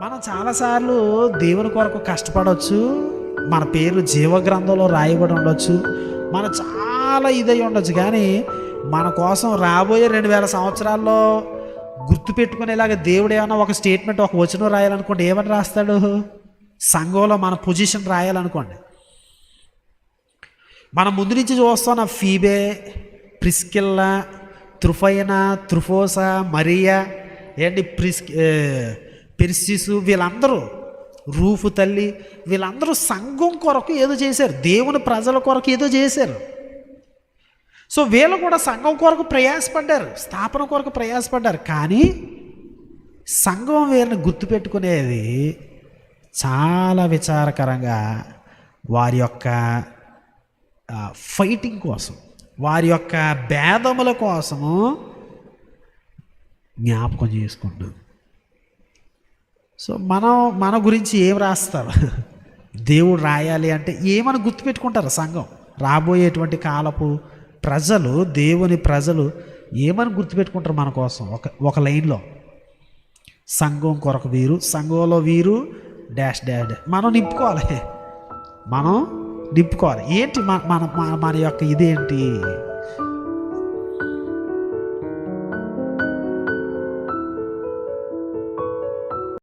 మనం చాలాసార్లు దేవుని కొరకు కష్టపడవచ్చు మన పేర్లు జీవగ్రంథంలో రాయబడి ఉండొచ్చు మనం చాలా ఇదై ఉండొచ్చు కానీ మన కోసం రాబోయే రెండు వేల సంవత్సరాల్లో గుర్తుపెట్టుకునేలాగా దేవుడు ఏమైనా ఒక స్టేట్మెంట్ ఒక వచనం రాయాలనుకోండి ఏమని రాస్తాడు? సంఘంలో మన పొజిషన్ రాయాలనుకోండి. మనం ముందు నుంచి చూస్తున్న Phoebe Priscilla Tryphaena Tryphosa Maria ఏంటి ప్రిస్ పెర్సిసు వీళ్ళందరూ రూఫు తల్లి వీళ్ళందరూ సంఘం కొరకు ఏదో చేశారు. దేవుని ప్రజల కొరకు ఏదో చేశారు. సో వీళ్ళు కూడా సంఘం కొరకు ప్రయాసపడ్డారు. స్థాపన కొరకు ప్రయాసపడ్డారు. కానీ సంఘం వీళ్ళని గుర్తుపెట్టుకునేది చాలా విచారకరంగా వారి యొక్క ఫైటింగ్ కోసం. వారి యొక్క భేదముల కోసము జ్ఞాపకం చేసుకుంటాం. సో మనం మన గురించి ఏం రాస్తారు? దేవుడు రాయాలి అంటే ఏమని గుర్తుపెట్టుకుంటారు సంఘం? రాబోయేటువంటి కాలపు ప్రజలు దేవుని ప్రజలు ఏమని గుర్తుపెట్టుకుంటారు మన కోసం? ఒక ఒక లైన్లో. సంఘం కొరకు వీరు సంఘంలో వీరు డాష్ డాష్ డాష్. మనం నింపుకోవాలి. మనం నింపుకోవాలి. ఏంటి మన మన మన- మన యొక్క ఇదేంటి?